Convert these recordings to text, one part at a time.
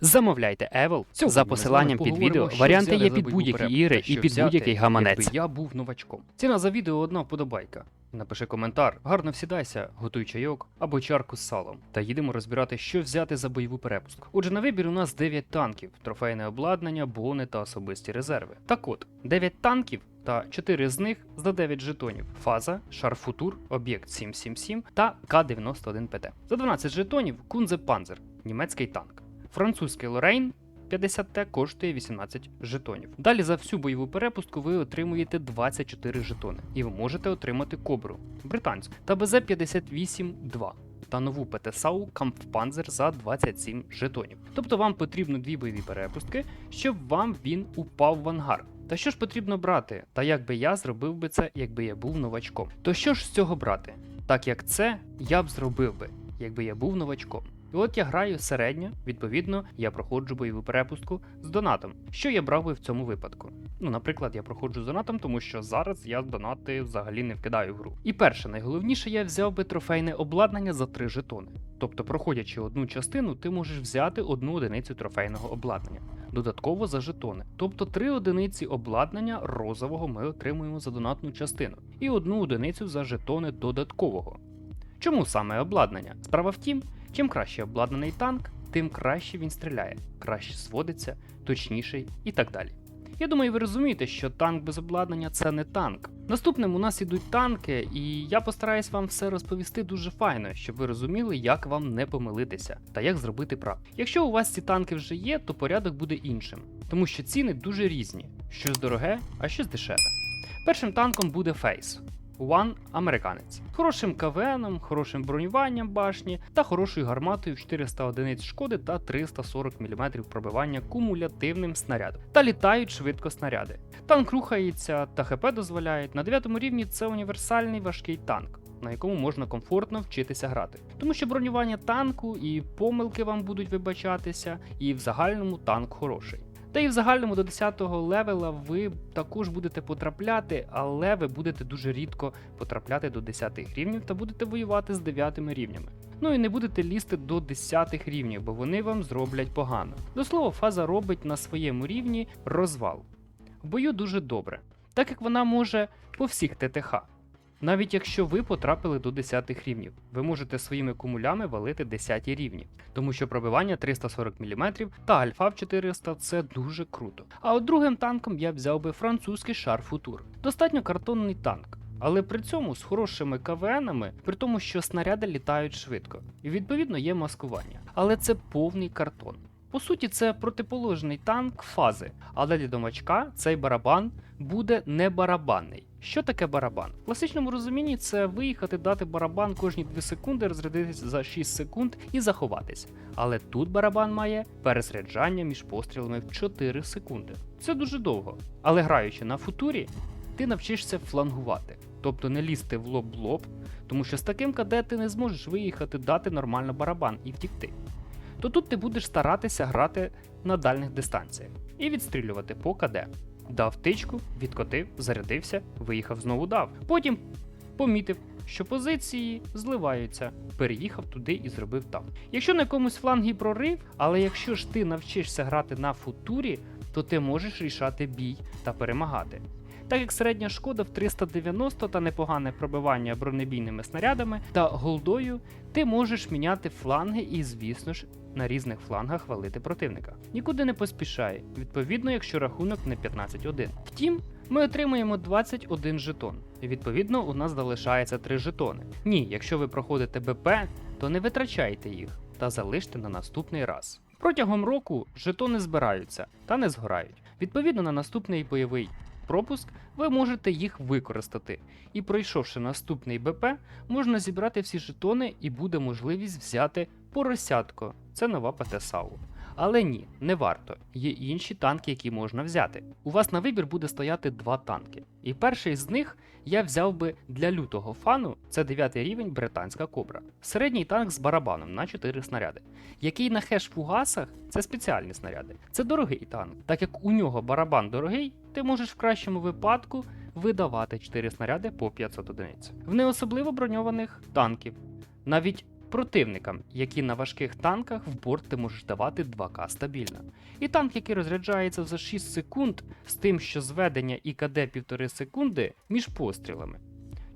Замовляйте Evolve Сьогодні за ми з посиланням під поговоримо, відео. що Варіанти є за під бойову будь-які перепустку, ігри що і під взяти, будь-який гаманець. Якби я був новачком. Ціна за відео одна вподобайка. Напиши коментар, гарно всідайся, готуй чайок або чарку з салом. Та їдемо розбирати, що взяти за бойову перепустку. Отже, на вибір у нас 9 танків, трофейне обладнання, бони та особисті резерви. Так от, 9 танків та 4 з них за 9 жетонів. Фаза, Шарфутур, об'єкт 777 та К-91 ПТ. За 12 жетонів Кунзе Панзер, німецький танк. Французький Лорейн 50Т коштує 18 жетонів. Далі за всю бойову перепустку ви отримуєте 24 жетони, і ви можете отримати кобру британську та БЗ-58-2 та нову ПТСАУ Кампфпанзер за 27 жетонів. Тобто вам потрібно дві бойові перепустки, щоб вам він упав в ангар. Та що ж потрібно брати? Та як би я зробив би це, якби я був новачком? То що ж з цього брати? Так як це я б зробив би, якби я був новачком. І от я граю середньо, відповідно, я проходжу бойову перепустку з донатом. Що я брав би в цьому випадку? Ну, наприклад, я проходжу з донатом, тому що зараз я донати взагалі не вкидаю в гру. І перше, найголовніше, я взяв би трофейне обладнання за 3 жетони. Тобто, проходячи одну частину, ти можеш взяти одну одиницю трофейного обладнання. Додатково за жетони. Тобто три одиниці обладнання розового ми отримуємо за донатну частину, і одну одиницю за жетони додаткового. Чому саме обладнання? Справа в тім, чим краще обладнаний танк, тим краще він стріляє, краще зводиться, точніший і так далі. Я думаю, ви розумієте, що танк без обладнання це не танк. Наступним у нас ідуть танки, і я постараюсь вам все розповісти дуже файно, щоб ви розуміли, як вам не помилитися та як зробити прав. Якщо у вас ці танки вже є, то порядок буде іншим, тому що ціни дуже різні: щось дороге, а щось дешеве. Першим танком буде Фейс. One американець. Хорошим КВНом, хорошим бронюванням башні та хорошою гарматою в 400 одиниць шкоди та 340 мм пробивання кумулятивним снарядом. Та літають швидко снаряди. Танк рухається та ХП дозволяють. На 9 рівні це універсальний важкий танк. На якому можна комфортно вчитися грати, тому що бронювання танку і помилки вам будуть вибачатися, і в загальному танк хороший. Та і в загальному до 10-го левела ви також будете потрапляти, але ви будете дуже рідко потрапляти до 10-х рівнів та будете воювати з 9 рівнями. Ну і не будете лізти до 10-х рівнів, бо вони вам зроблять погано. До слова, фаза робить на своєму рівні розвал. В бою дуже добре, так як вона може по всіх ТТХ. Навіть якщо ви потрапили до 10 рівнів, ви можете своїми кумулями валити 10 рівні, тому що пробивання 340 мм та альфа в 400 це дуже круто. А от другим танком я взяв би французький шар Футур. Достатньо картонний танк. Але при цьому з хорошими КВНами, при тому, що снаряди літають швидко, і відповідно є маскування. Але це повний картон. По суті, це протиположний танк фази, але для домачка цей барабан буде не барабанний. Що таке барабан? В класичному розумінні це виїхати, дати барабан кожні 2 секунди, розрядитись за 6 секунд і заховатись. Але тут барабан має перезаряджання між пострілами в 4 секунди. Це дуже довго. Але граючи на футурі, ти навчишся флангувати, тобто не лізти в лоб лоб, тому що з таким КД ти не зможеш виїхати, дати нормально барабан і втікти. То тут ти будеш старатися грати на дальних дистанціях і відстрілювати по КД. Дав тичку, відкотив, зарядився, виїхав знову дав. Потім помітив, що позиції зливаються, переїхав туди і зробив там. Якщо на якомусь флангі прорив, але якщо ж ти навчишся грати на футурі, то ти можеш рішати бій та перемагати. Так як середня шкода в 390 та непогане пробивання бронебійними снарядами та голдою, ти можеш міняти фланги і, звісно ж, на різних флангах валити противника. Нікуди не поспішай, відповідно, якщо рахунок не 15-1. Втім, ми отримуємо 21 жетон. Відповідно у нас залишається 3 жетони. Ні, якщо ви проходите БП, то не витрачайте їх та залиште на наступний раз. Протягом року жетони збираються та не згорають. Відповідно на наступний бойовий пропуск, ви можете їх використати. І пройшовши наступний БП, можна зібрати всі жетони і буде можливість взяти поросятко. Це нова ПТ-САУ. Але ні, не варто. Є інші танки, які можна взяти. У вас на вибір буде стояти два танки. І перший з них я взяв би для лютого фану, це 9 рівень британська кобра. Середній танк з барабаном на 4 снаряди, який на хеш-фугасах це спеціальні снаряди. Це дорогий танк. Так як у нього барабан дорогий, ти можеш в кращому випадку видавати 4 снаряди по 500 одиниць. В неособливо броньованих танків. Навіть противникам, які на важких танках в борт ти можеш давати 2К стабільно. І танк, який розряджається за 6 секунд, з тим, що зведення і КД 1,5 секунди між пострілами.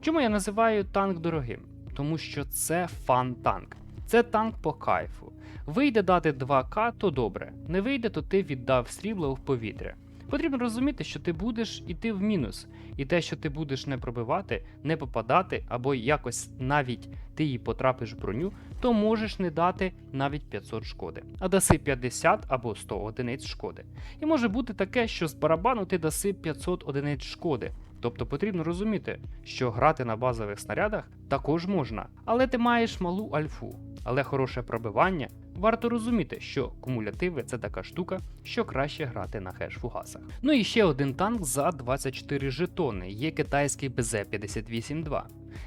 Чому я називаю танк дорогим? Тому що це фан-танк. Це танк по кайфу. Вийде дати 2К, то добре. Не вийде, то ти віддав срібло в повітря. Потрібно розуміти, що ти будеш іти в мінус, і те, що ти будеш не пробивати, не попадати, або якось навіть ти їй потрапиш в броню, то можеш не дати навіть 500 шкоди, а даси 50 або 100 одиниць шкоди. І може бути таке, що з барабану ти даси 500 одиниць шкоди. Тобто потрібно розуміти, що грати на базових снарядах також можна, але ти маєш малу альфу. Але хороше пробивання варто розуміти, що кумулятиви це така штука, що краще грати на хеш-фугасах. Ну і ще один танк за 24 жетони є китайський БЗ-58-2,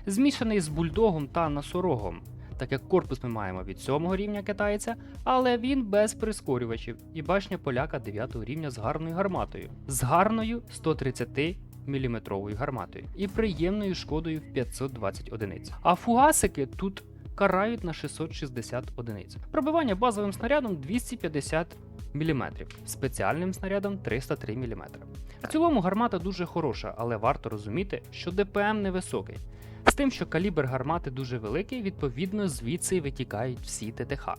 змішаний з бульдогом та носорогом. Так як корпус ми маємо від 7 рівня китайця, але він без прискорювачів і башня поляка 9 рівня з гарною гарматою, з гарною 130 мм гарматою і приємною шкодою в 520 одиниць. А фугасики тут карають на 660 одиниць. Пробивання базовим снарядом 250 мм, спеціальним снарядом 303 мм. В цілому гармата дуже хороша, але варто розуміти, що ДПМ невисокий. З тим, що калібр гармати дуже великий, відповідно звідси витікають всі ТТХ.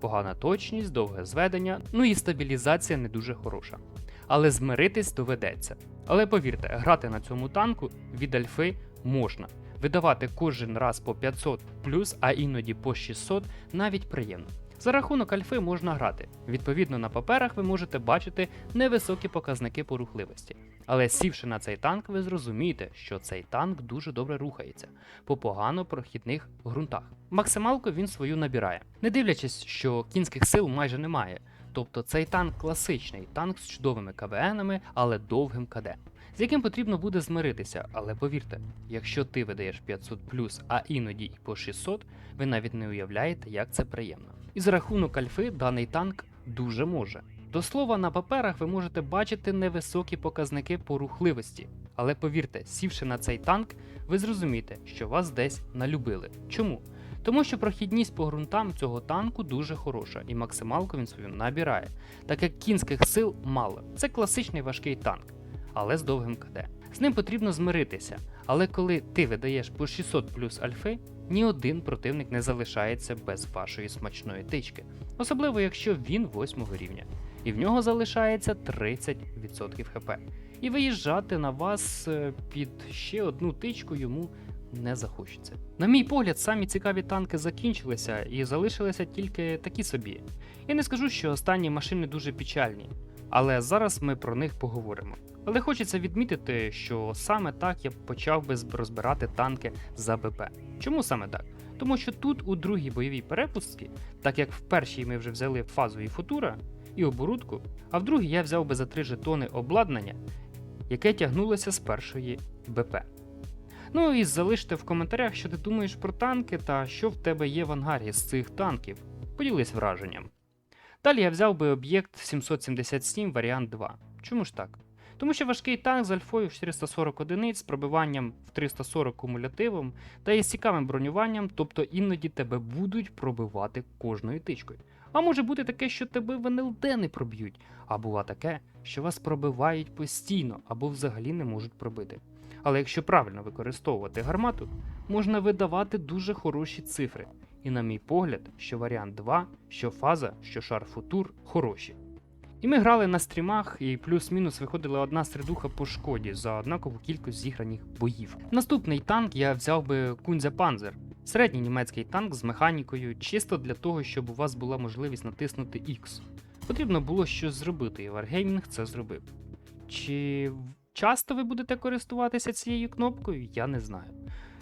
Погана точність, довге зведення, ну і стабілізація не дуже хороша. Але змиритись доведеться. Але повірте, грати на цьому танку від альфи можна. Видавати кожен раз по 500 плюс, а іноді по 600 навіть приємно. За рахунок альфи можна грати. Відповідно, на паперах ви можете бачити невисокі показники по рухливості. Але сівши на цей танк, ви зрозумієте, що цей танк дуже добре рухається по погано прохідних ґрунтах. Максималку він свою набирає, не дивлячись, що кінських сил майже немає. Тобто цей танк класичний, танк з чудовими КВНами, але довгим КД, з яким потрібно буде змиритися. Але повірте, якщо ти видаєш 500 а іноді і по 600, ви навіть не уявляєте, як це приємно. І за рахунок альфи даний танк дуже може. До слова, на паперах ви можете бачити невисокі показники по рухливості, але повірте, сівши на цей танк, ви зрозумієте, що вас десь налюбили. Чому? Тому що прохідність по ґрунтам цього танку дуже хороша, і максималку він свою набирає, так як кінських сил мало. Це класичний важкий танк, але з довгим КД. З ним потрібно змиритися, але коли ти видаєш по 600 плюс альфи, ні один противник не залишається без вашої смачної тички, особливо якщо він 8 рівня, і в нього залишається 30% хп. І виїжджати на вас е, під ще одну тичку йому не захочеться. На мій погляд, самі цікаві танки закінчилися і залишилися тільки такі собі. Я не скажу, що останні машини дуже печальні, але зараз ми про них поговоримо. Але хочеться відмітити, що саме так я почав би розбирати танки за БП. Чому саме так? Тому що тут у другій бойовій перепустці, так як в першій ми вже взяли фазу і футура і оборудку, а в другій я взяв би за три жетони обладнання, яке тягнулося з першої БП. Ну і залиште в коментарях, що ти думаєш про танки та що в тебе є в ангарі з цих танків. Поділись враженням. Далі я взяв би об'єкт 777 варіант 2. Чому ж так? Тому що важкий танк з альфою в 440 одиниць, з пробиванням в 340 кумулятивом та із цікавим бронюванням, тобто іноді тебе будуть пробивати кожною тичкою. А може бути таке, що тебе в НЛД не проб'ють, а бува таке, що вас пробивають постійно або взагалі не можуть пробити. Але якщо правильно використовувати гармату, можна видавати дуже хороші цифри. І, на мій погляд, що варіант 2, що фаза, що шар футур хороші. І ми грали на стрімах, і плюс-мінус виходила одна середуха по шкоді за однакову кількість зіграних боїв. Наступний танк я взяв би Кунзя Панзер. Середній німецький танк з механікою, чисто для того, щоб у вас була можливість натиснути X. Потрібно було щось зробити, і Wargaming це зробив. Чи, часто ви будете користуватися цією кнопкою, я не знаю.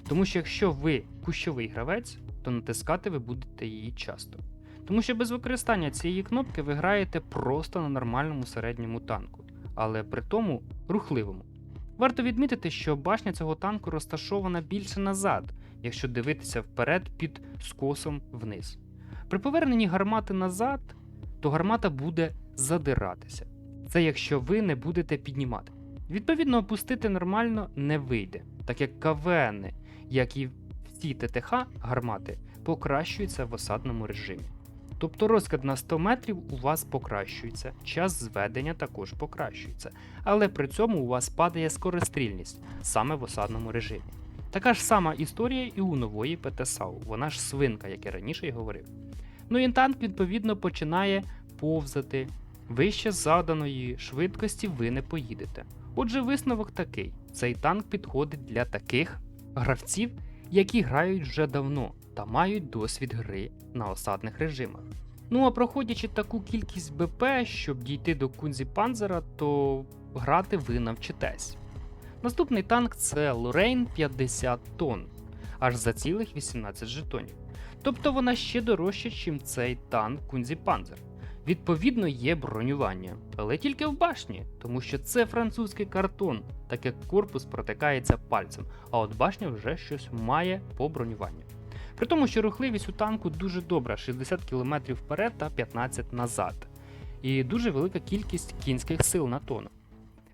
Тому що якщо ви кущовий гравець, то натискати ви будете її часто. Тому що без використання цієї кнопки ви граєте просто на нормальному середньому танку, але при тому рухливому. Варто відмітити, що башня цього танку розташована більше назад, якщо дивитися вперед під скосом вниз. При поверненні гармати назад, то гармата буде задиратися. Це якщо ви не будете піднімати. Відповідно, опустити нормально не вийде, так як КВН, як і всі ТТХ гармати, покращуються в осадному режимі. Тобто розкид на 100 метрів у вас покращується, час зведення також покращується, але при цьому у вас падає скорострільність саме в осадному режимі. Така ж сама історія і у нової ПТСАУ, вона ж свинка, як я раніше й говорив. Ну і танк, відповідно, починає повзати. Вище заданої швидкості ви не поїдете. Отже, висновок такий: цей танк підходить для таких гравців, які грають вже давно та мають досвід гри на осадних режимах. Ну а проходячи таку кількість БП, щоб дійти до Кунзі Панзера, то грати ви навчитесь. Наступний танк це Лорейн 50 тонн, аж за цілих 18 жетонів. Тобто вона ще дорожча, ніж цей танк Кунзі Панзер. Відповідно, є бронювання, але тільки в башні, тому що це французький картон, так як корпус протикається пальцем, а от башня вже щось має по бронюванню. При тому, що рухливість у танку дуже добра 60 км вперед та 15 назад, і дуже велика кількість кінських сил на тонну.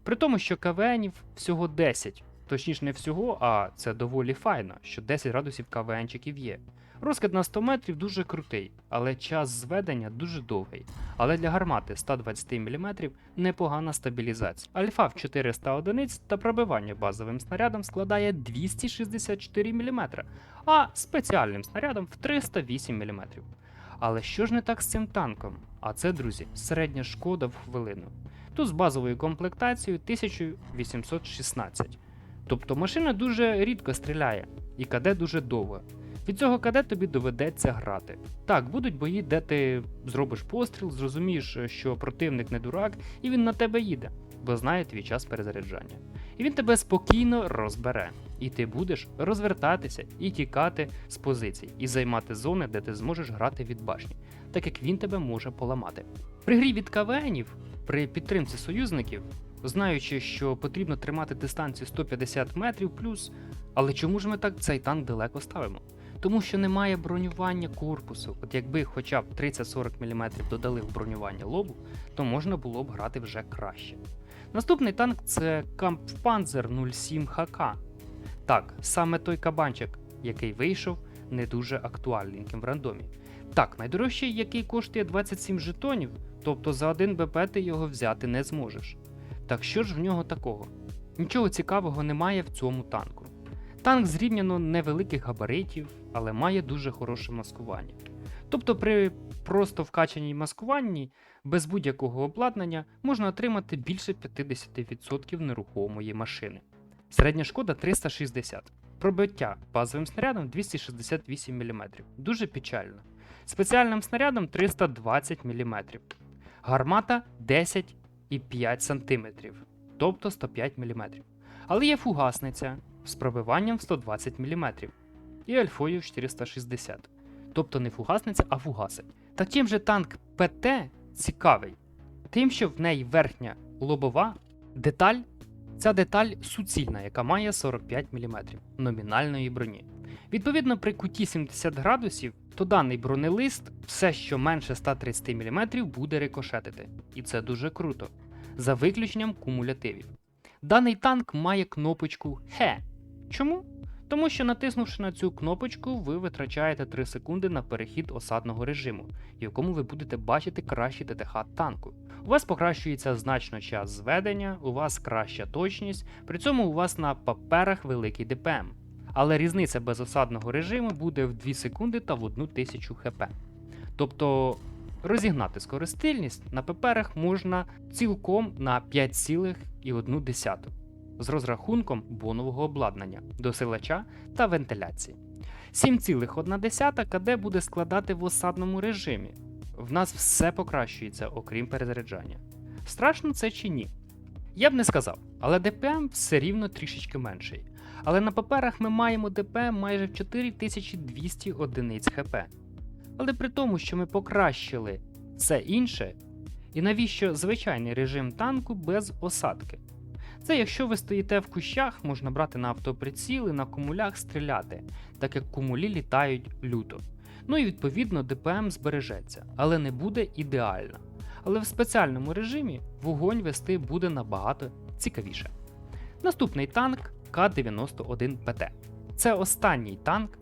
При тому, що КВНів всього 10, точніше не всього, а це доволі файно, що 10 градусів КВНчиків є. Розкид на 100 метрів дуже крутий, але час зведення дуже довгий. Але для гармати 120 мм непогана стабілізація. Альфа в 400 одиниць та пробивання базовим снарядом складає 264 мм, а спеціальним снарядом в 308 мм. Але що ж не так з цим танком? А це, друзі, середня шкода в хвилину. Тут з базовою комплектацією 1816. Тобто машина дуже рідко стріляє, і КД дуже довго. Від цього КД тобі доведеться грати. Так, будуть бої, де ти зробиш постріл, зрозумієш, що противник не дурак, і він на тебе їде, бо знає твій час перезаряджання. І він тебе спокійно розбере, і ти будеш розвертатися і тікати з позицій, і займати зони, де ти зможеш грати від башні, так як він тебе може поламати. При грі від КВНів, при підтримці союзників, знаючи, що потрібно тримати дистанцію 150 метрів плюс, але чому ж ми так цей танк далеко ставимо? Тому що немає бронювання корпусу. От якби хоча б 30-40 мм додали в бронювання лобу, то можна було б грати вже краще. Наступний танк це Kampfpanzer 07 HK. Так, саме той кабанчик, який вийшов не дуже актуальненьким в рандомі. Так, найдорожчий, який коштує 27 жетонів, тобто за один БП ти його взяти не зможеш. Так що ж в нього такого? Нічого цікавого немає в цьому танку. Танк зрівняно невеликих габаритів, але має дуже хороше маскування. Тобто при просто вкачаній маскуванні без будь-якого обладнання можна отримати більше 50% нерухомої машини. Середня шкода 360. Пробиття базовим снарядом 268 мм. Дуже печально. Спеціальним снарядом 320 мм. Гармата 10,5 см, тобто 105 мм. Але є фугасниця з пробиванням в 120 мм і альфою в 460. Тобто не фугасниця, а фугасить. Та чим же танк ПТ цікавий? Тим, що в неї верхня лобова деталь, ця деталь суцільна, яка має 45 мм номінальної броні. Відповідно, при куті 70 градусів, то даний бронелист все, що менше 130 мм, буде рикошетити. І це дуже круто. За виключенням кумулятивів. Даний танк має кнопочку Х. Чому? Тому що натиснувши на цю кнопочку, ви витрачаєте 3 секунди на перехід осадного режиму, в якому ви будете бачити кращий ТТХ танку. У вас покращується значно час зведення, у вас краща точність, при цьому у вас на паперах великий ДПМ. Але різниця без осадного режиму буде в 2 секунди та в 1000 хп. Тобто розігнати скоростильність на паперах можна цілком на 5,1 з розрахунком бонового обладнання, досилача та вентиляції. 7,1 КД буде складати в осадному режимі. В нас все покращується, окрім перезаряджання. Страшно це чи ні? Я б не сказав, але ДПМ все рівно трішечки менший. Але на паперах ми маємо ДПМ майже в 4200 одиниць ХП. Але при тому, що ми покращили все інше, і навіщо звичайний режим танку без осадки? Це якщо ви стоїте в кущах, можна брати на автоприціл і на кумулях стріляти, так як кумулі літають люто. Ну і відповідно ДПМ збережеться, але не буде ідеально. Але в спеціальному режимі вогонь вести буде набагато цікавіше. Наступний танк К-91ПТ. Це останній танк,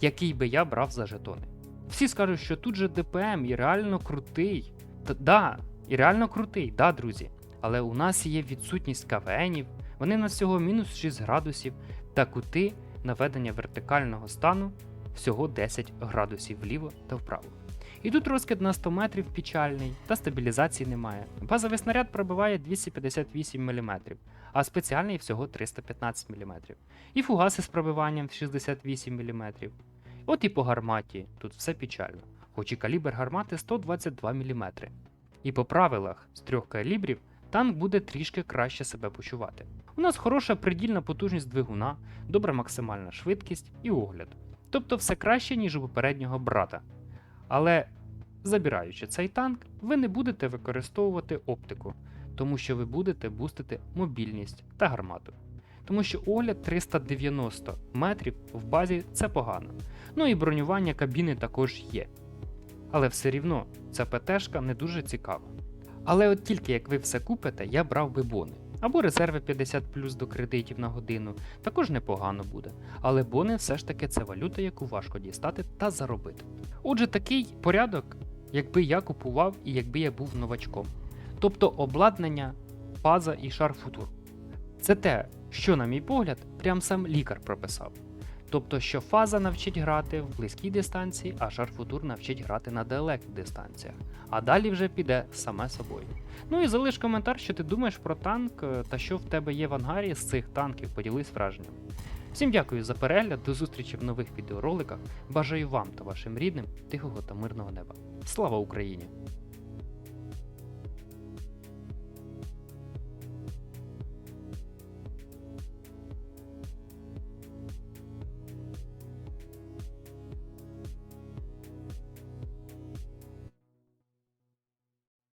який би я брав за жетони. Всі скажуть, що тут же ДПМ і реально крутий. Да, і реально крутий, да, друзі. Але у нас є відсутність КВНів, вони на всього мінус 6 градусів та кути наведення вертикального стану всього 10 градусів вліво та вправо. І тут розкид на 100 метрів печальний, та стабілізації немає. Базовий снаряд пробиває 258 мм, а спеціальний всього 315 мм. І фугаси з пробиванням в 68 мм. От і по гарматі, тут все печально, хоч і калібр гармати 122 мм. І по правилах з трьох калібрів танк буде трішки краще себе почувати. У нас хороша придільна потужність двигуна, добра максимальна швидкість і огляд. Тобто все краще, ніж у попереднього брата. Але забираючи цей танк, ви не будете використовувати оптику, тому що ви будете бустити мобільність та гармату. Тому що огляд 390 метрів в базі це погано. Ну і бронювання кабіни також є. Але все рівно ця ПТшка не дуже цікава. Але от тільки як ви все купите, я брав би бони. Або резерви 50 плюс до кредитів на годину, також непогано буде. Але бони все ж таки це валюта, яку важко дістати та заробити. Отже, такий порядок, якби я купував і якби я був новачком. Тобто обладнання, база і шар футур. Це те, що, на мій погляд, прям сам лікар прописав. Тобто, що фаза навчить грати в близькій дистанції, а шар футур навчить грати на далеких дистанціях. А далі вже піде саме собою. Ну і залиш коментар, що ти думаєш про танк е, та що в тебе є в ангарі з цих танків, поділись враженням. Всім дякую за перегляд, до зустрічі в нових відеороликах. Бажаю вам та вашим рідним тихого та мирного неба. Слава Україні!